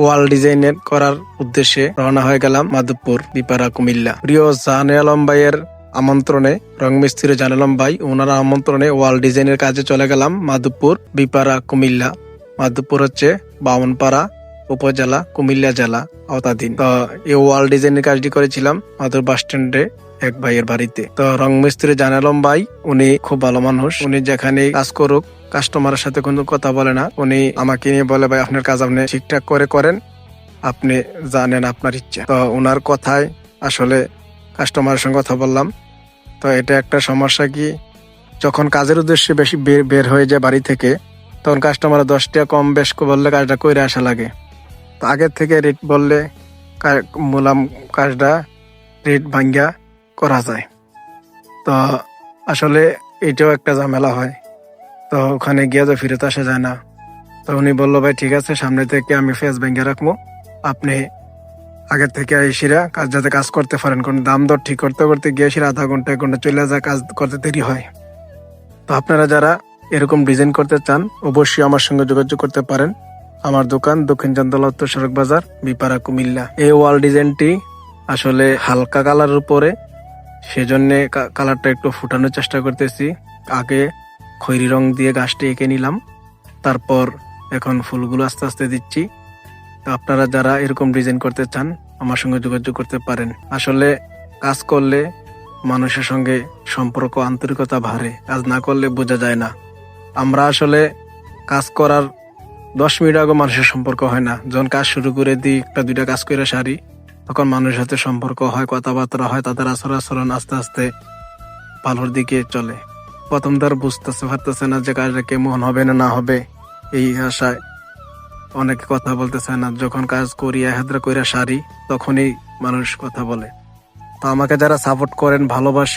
ওয়াল ডিজাইনের করার উদ্দেশ্যে রওনা হয়ে গেলাম মাধবপুর বিপারা কুমিল্লা। প্রিয় জাহানে আলম ভাইয়ের আমন্ত্রণে রংমিস্ত্রি জানালাম ভাই, ওনার আমন্ত্রণে ওয়াল ডিজাইনের কাজে চলে গেলাম মাধবপুর বিপারা কুমিল্লা। মাধবপুর হচ্ছে বামনপাড়া উপজেলা, কুমিল্লা জেলা আওতাধীন। এই ওয়াল ডিজাইনের কাজটি করেছিলাম মাধব বাস স্ট্যান্ডে। এক ভাইয়ের বাড়িতে। তো রং মিস্ত্রি জানালাম ভাই, উনি খুব ভালো মানুষ। উনি যেখানে কাজ করুক কাস্টমারের সাথে কোনো কথা বলে না। উনি আমাকে নিয়ে বলে, ভাই, আপনার কাজ আপনি ঠিকঠাক করে করেন। আপনি জানেন আপনার ইচ্ছা। তো ওনার কথায় আসলে কাস্টমারের সঙ্গে কথা বললাম। তো এটা একটা সমস্যা কি, যখন কাজের উদ্দেশ্যে বেশি বের বের হয়ে যায় বাড়ি থেকে, তখন কাস্টমার দশটা কম বেশ বললে কাজটা কইরে আসা লাগে। তো আগের থেকে রেট বললে মুলাম কাজটা রেট ভাঙ্গা। করা যায়। তো আসলে এটাও একটা ঝামেলা হয়। তো ওখানে গিয়ে তো ফিরত আসা যায় না। তো উনি বলল, ভাই, ঠিক আছে, সামনে থেকে আমি ফেস ব্যাঙ্গে রাখব। আপনি আগের থেকে এসিরা কাজ, যাতে কাজ করতে পারেন। কোনো দাম দর ঠিক করতে করতে গিয়ে এসে আধা ঘণ্টা, এক ঘণ্টা চলে যায়, কাজ করতে দেরি হয়। তো আপনারা যারা এরকম ডিজাইন করতে চান, অবশ্যই আমার সঙ্গে যোগাযোগ করতে পারেন। আমার দোকান দক্ষিণ চান্দলা উত্তর সড়ক বাজার বিপারা কুমিল্লা। এই ওয়াল ডিজাইনটি আসলে হালকা কালারের উপরে সেজন্য কালারটা একটু ফুটানোর চেষ্টা করতেছি। আগে খৈরি রং দিয়ে গাছটি এঁকে নিলাম। তারপর এখন ফুলগুলো আস্তে আস্তে দিচ্ছি। আপনারা যারা এরকম ডিজাইন করতে চান, আমার সঙ্গে যোগাযোগ করতে পারেন। আসলে কাজ করলে মানুষের সঙ্গে সম্পর্ক, আন্তরিকতা ভারে কাজ না করলে বোঝা যায় না। আমরা আসলে কাজ করার দশ মিনিট আগে মানুষের সম্পর্ক হয় না। যখন কাজ শুরু করে দিই, একটা দুইটা কাজ করে সারি। তখন মানুষের সাথে সম্পর্ক হয়, কথাবার্তা হয়, তাদের আচরণ আচরণ আস্তে আস্তে ভালোর দিকে চলে। প্রথম তার বুঝতেছে পারতেছে না যে কাজটা কেমন হবে না না হবে। এই আশায় অনেকে কথা বলতে চায় না। যখন কাজ করি হাতরা কইরা সারি, তখনই মানুষ কথা বলে। তো আমাকে যারা সাপোর্ট করেন ভালোবাসেন